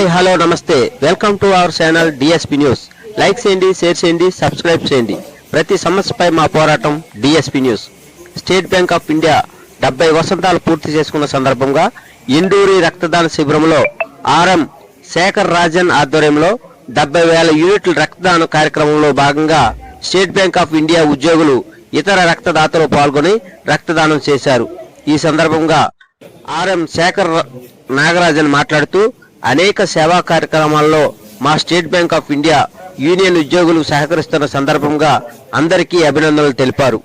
Hi hello నమస్తే. Welcome to our channel DSP news like చేయండి share చేయండి subscribe చేయండి. ప్రతి సమస్యపై మా పోరాటం DSP news state bank of India డెబ్బై వసంతాలు పూర్తి చేసుకున్న సందర్భంగా ఇండూరి రక్తదాన శిబిరంలో ఆర్ఎం శేఖర్ రాజన్ ఆధ్వర్యంలో డెబ్బై వేల యూనిట్ల రక్తదాన కార్యక్రమంలో భాగంగా స్టేట్ బ్యాంక్ ఆఫ్ ఇండియా ఉద్యోగులు ఇతర రక్తదాతలు పాల్గొని రక్తదానం చేశారు. ఈ సందర్భంగా ఆర్ఎం శేఖర్ నాగరాజన్ మాట్లాడుతూ అనేక సేవా కార్యక్రమాల్లో మా state bank of India union ఉద్యోగులు సహకరిస్తున్న సందర్భంగా అందరికీ అభినందనలు తెలిపారు.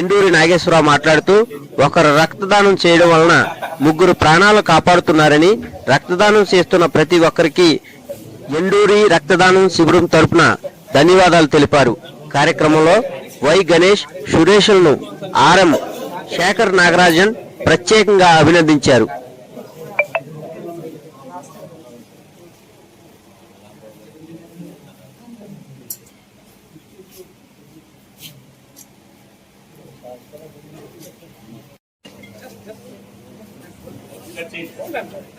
ఎండూరి నాగేశ్వరరావు మాట్లాడుతూ ఒకరు రక్తదానం చేయడం వలన ముగ్గురు ప్రాణాలు కాపాడుతున్నారని రక్తదానం చేస్తున్న ప్రతి ఒక్కరికి ఎండూరి రక్తదానం శిబిరం తరపున ధన్యవాదాలు తెలిపారు. కార్యక్రమంలో వై గణేష్ సురేష్లను ఆర్ఎం శేఖర్ నాగరాజన్ ప్రత్యేకంగా అభినందించారు. అండ్ లేకపోతే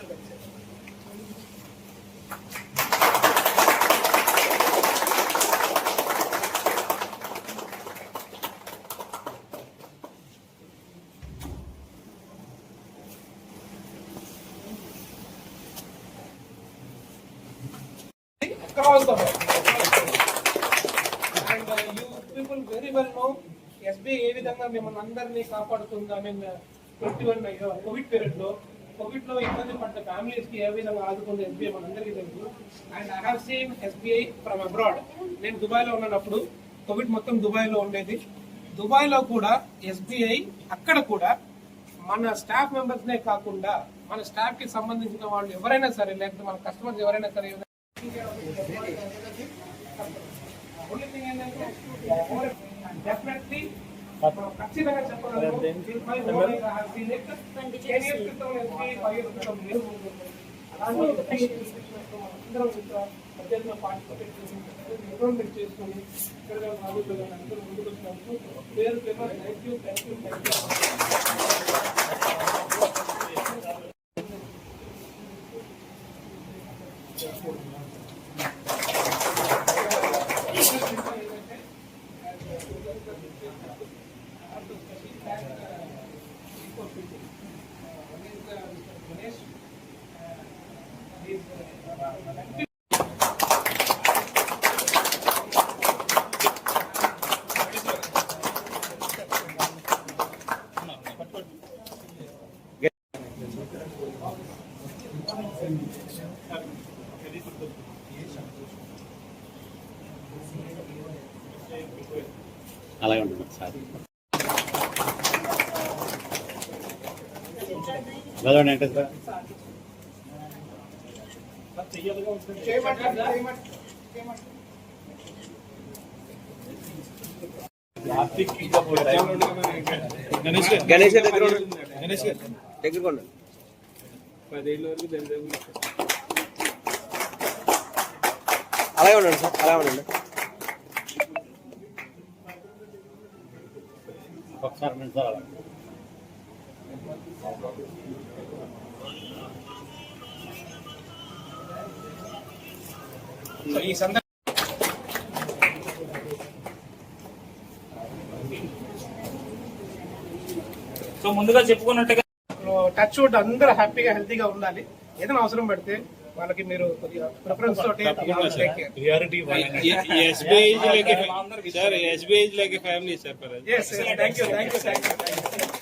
across the world. You people ఏ విధంగా మిమ్మల్ని అందరినీ కాపాడుతుందా మీన్ ట్వంటీ వన్ కోవిడ్ పీరియడ్లో కోవిడ్లో ఇబ్బంది పడ్డ ఫ్యామిలీస్కి ఏ విధంగా ఆదుకుంది ఎస్బీఐ మనందరికీ తెలుసు. And I have seen SBI from abroad నేను దుబాయ్లో ఉన్నప్పుడు కోవిడ్ మొత్తం దుబాయ్లో ఉండేది. దుబాయ్లో కూడా ఎస్బీఐ అక్కడ కూడా మన స్టాఫ్ మెంబర్స్ నే కాకుండా మన స్టాఫ్కి సంబంధించిన వాళ్ళు ఎవరైనా సరే లేకపోతే మన కస్టమర్స్ ఎవరైనా సరే ఓన్లీ ఖచ్చితంగా చెప్పగలను పార్టిసిపేట్ చేసుకొని ఇక్కడ అందరూ ముందుకు వచ్చినందుకు పేరు పేరు thank you thank you thank you అలాగే ఉంటుంది సార్ చదవండి అంటే సార్ గణేష్ గారు గణేష్ గారి దగ్గర ఉండండి. గణేష్ గారు దగ్గర. పదేళ్ళ వరకు అలాగే ఉండండి సార్ అలాగే ఉండండి ఒకసారి సో ఈ సో ముందుగా చెప్పుకున్నట్టుగా టచ్ వుడ్ అందరూ హ్యాపీగా హెల్తీగా ఉండాలి. ఏదైనా అవసరం పడితే వాళ్ళకి మీరు కొద్దిగా ప్రిఫరెన్స్ తోటి take care. Priority SBI is like a sir, SBI is like a family, sir, for us. Yes, yes, thank you, thank you, thank you, thank you.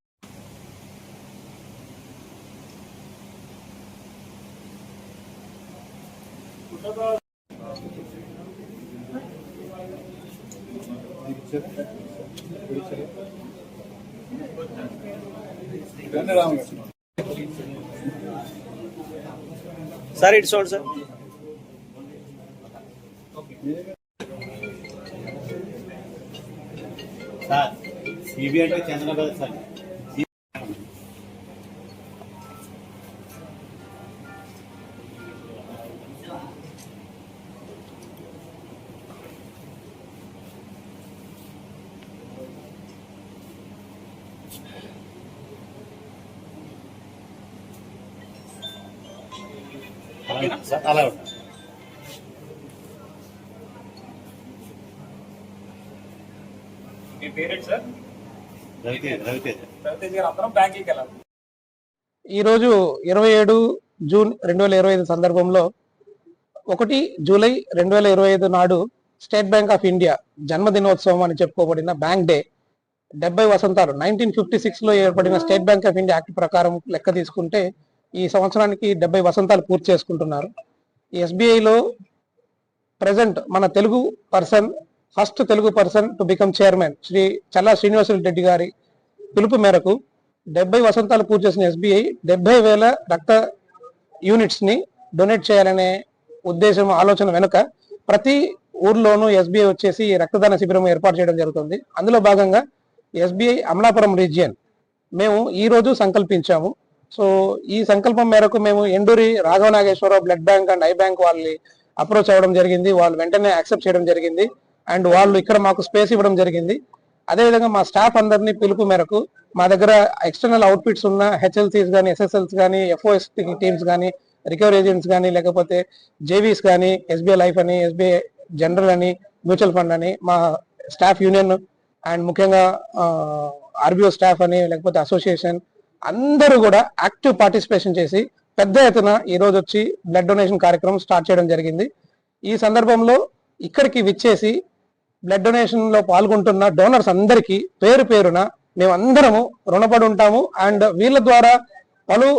Sir ఇటు చూడండి సార్. సార్ ఇవి అంటే చంద్రబాబు సార్. ఓకేనా? Sir అలా ఉంటుంది మీ parent sir? Raviteja Raviteja. Ravitej గారు అందరం బ్యాంకింగ్ వెళ్ళాలి. ఈరోజు ఇరవై ఏడు జూన్ రెండు వేల ఇరవై ఐదు సందర్భంలో ఒకటి జూలై రెండు వేల ఇరవై ఐదు నాడు స్టేట్ బ్యాంక్ ఆఫ్ ఇండియా జన్మదినోత్సవం అని చెప్పుకోబడిన బ్యాంక్ డే డెబ్బై వసంతాలు నైన్టీన్ ఫిఫ్టీ సిక్స్లో ఏర్పడిన state bank of India act ప్రకారం లెక్క తీసుకుంటే ఈ సంవత్సరానికి డెబ్బై వసంతాలు పూర్తి చేసుకుంటున్నారు. ఎస్బీఐలో ప్రజెంట్ మన Telugu person first Telugu person to become chairman Shri Challa Srinivasulu Reddy గారి పిలుపు మేరకు డెబ్బై వసంతాలు పూర్తి చేసిన ఎస్బీఐ డెబ్బై వేల రక్త యూనిట్స్ని డొనేట్ చేయాలనే ఉద్దేశం ఆలోచన వెనుక ప్రతి ఊర్లోనూ ఎస్బీఐ వచ్చేసి రక్తదాన శిబిరం ఏర్పాటు చేయడం జరుగుతుంది. అందులో భాగంగా ఎస్బీఐ అమలాపురం రీజియన్ మేము ఈరోజు సంకల్పించాము. సో ఈ సంకల్పం మేరకు మేము Enduri Raghava Nageswararao blood bank and eye bank వాళ్ళని అప్రోచ్ అవ్వడం జరిగింది. వాళ్ళు వెంటనే యాక్సెప్ట్ చేయడం జరిగింది. అండ్ వాళ్ళు ఇక్కడ మాకు స్పేస్ ఇవ్వడం జరిగింది. అదేవిధంగా మా స్టాఫ్ అందరినీ పిలుపు మేరకు మా దగ్గర ఎక్స్టర్నల్ అవుట్ఫిట్స్ ఉన్న హెచ్ఎల్సీస్ కానీ ఎస్ఎస్ఎల్స్ కానీ ఎఫ్ఓఎస్ టీమ్స్ కానీ రికవరీ ఏజెంట్స్ కానీ లేకపోతే జేవీస్ కానీ ఎస్బీఐ లైఫ్ అని ఎస్బీఐ జనరల్ అని మ్యూచువల్ ఫండ్ అని మా స్టాఫ్ యూనియన్ అండ్ ముఖ్యంగా ఆర్బీఓ స్టాఫ్ అని లేకపోతే అసోసియేషన్ అందరూ కూడా యాక్టివ్ పార్టిసిపేషన్ చేసి పెద్ద ఎత్తున ఈ రోజు వచ్చి బ్లడ్ డొనేషన్ కార్యక్రమం స్టార్ట్ చేయడం జరిగింది. ఈ సందర్భంలో ఇక్కడికి విచ్చేసి బ్లడ్ డొనేషన్లో పాల్గొంటున్న డోనర్స్ అందరికీ పేరు పేరున మేము అందరము రుణపడి ఉంటాము అండ్ వీళ్ళ ద్వారా పలు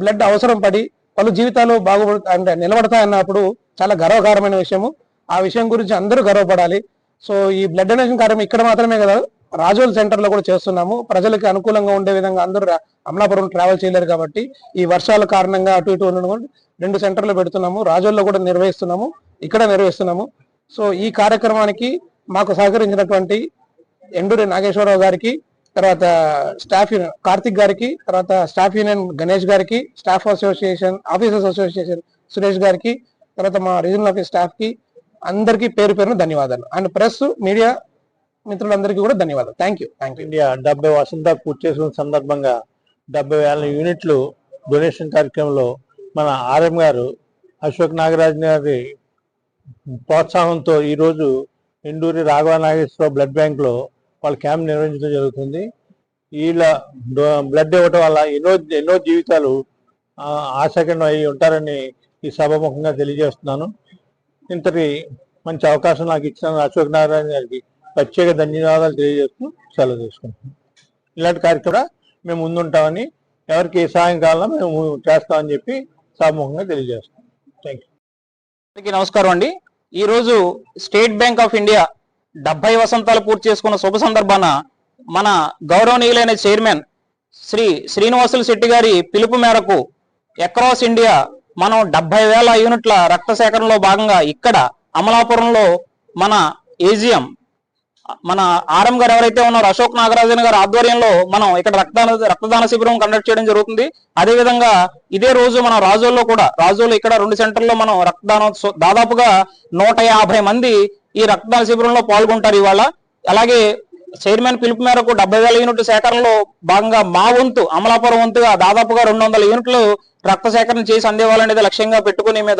బ్లడ్ అవసరం పడి పలు జీవితాలు బాగుపడు అంటే నిలబడతాయన్నప్పుడు చాలా గర్వకారమైన విషయము. ఆ విషయం గురించి అందరూ గర్వపడాలి. సో ఈ బ్లడ్ డొనేషన్ కార్యక్రమం ఇక్కడ మాత్రమే కదా రాజోల్ సెంటర్లో కూడా చేస్తున్నాము. ప్రజలకు అనుకూలంగా ఉండే విధంగా అందరూ అమలాపురం ట్రావెల్ చేయలేరు కాబట్టి ఈ వర్షాల కారణంగా అటు ఇటు ఉండడం రెండు సెంటర్లు పెడుతున్నాము. రాజోల్లో కూడా నిర్వహిస్తున్నాము. ఇక్కడ నిర్వహిస్తున్నాము. సో ఈ కార్యక్రమానికి మాకు సహకరించినటువంటి ఎండూరి నాగేశ్వరరావు గారికి తర్వాత స్టాఫ్ యూనియన్ కార్తిక్ గారికి తర్వాత స్టాఫ్ యూనియన్ గణేష్ గారికి staff association officers association Suresh గారికి తర్వాత మా రీజనల్ ఆఫీస్ స్టాఫ్కి అందరికీ పేరు పేరున ధన్యవాదాలు. అండ్ ప్రెస్ మీడియా మిత్రులందరికీ కూడా ధన్యవాదాలు. Thank you thank you India డెబ్బై వసంత పూర్తి చేసుకున్న సందర్భంగా డెబ్బై వేల యూనిట్లు డొనేషన్ కార్యక్రమంలో మన ఆర్ఎం గారు అశోక్ నాగరాజ్ గారి ప్రోత్సాహంతో ఈరోజు ఎండూరి రాఘవ నాగేశ్వరరావు బ్లడ్ బ్యాంక్లో వాళ్ళ క్యాంప్ నిర్వహించడం జరుగుతుంది. వీళ్ళ బ్లడ్ ఇవ్వటం వల్ల ఎన్నో ఎన్నో జీవితాలు ఆ, అయి ఉంటారని ఈ సభాముఖంగా తెలియజేస్తున్నాను. ఇంతటి మంచి అవకాశం నాకు ఇచ్చిన అశోక్ నారాయణ గారికి ప్రత్యేక ధన్యవాదాలు తెలియజేస్తూ సెలవు తీసుకుంటున్నాం. ఇలాంటి కార్యక్రమం మేము ముందుంటామని ఎవరికి సాయంకాలం మేము చేస్తామని చెప్పి సమూహంగా తెలియజేస్తాం థ్యాంక్ యూ నమస్కారం అండి. ఈరోజు స్టేట్ బ్యాంక్ ఆఫ్ ఇండియా డెబ్బై వసంతాలు పూర్తి చేసుకున్న శుభ సందర్భాన మన గౌరవనీయులైన చైర్మన్ శ్రీ శ్రీనివాసులు శెట్టి గారి పిలుపు మేరకు అక్రాస్ ఇండియా మనం డెబ్బై వేల యూనిట్ల రక్త సేకరణలో భాగంగా ఇక్కడ అమలాపురంలో మన ఏజిఎం మన ఆర్ఎం గారు ఎవరైతే ఉన్నారో అశోక్ నాగరాజన్ గారు ఆధ్వర్యంలో మనం ఇక్కడ రక్తదాన రక్తదాన శిబిరం కండక్ట్ చేయడం జరుగుతుంది. అదే విధంగా ఇదే రోజు మనం రాజోల్లో కూడా రాజోల్లో ఇక్కడ రెండు సెంటర్లో మనం రక్తదానం దాదాపుగా నూట యాభై మంది ఈ రక్తదాన శిబిరంలో పాల్గొంటారు ఇవాళ. అలాగే చైర్మన్ పిలుపు మేరకు డెబ్బై వేల యూనిట్ సేకరణలో భాగంగా మా వంతు అమలాపురం వంతుగా దాదాపుగా రెండు వందల యూనిట్లు రక్త సేకరణ చేసి అందేవాలనేది లక్ష్యంగా పెట్టుకుని మేము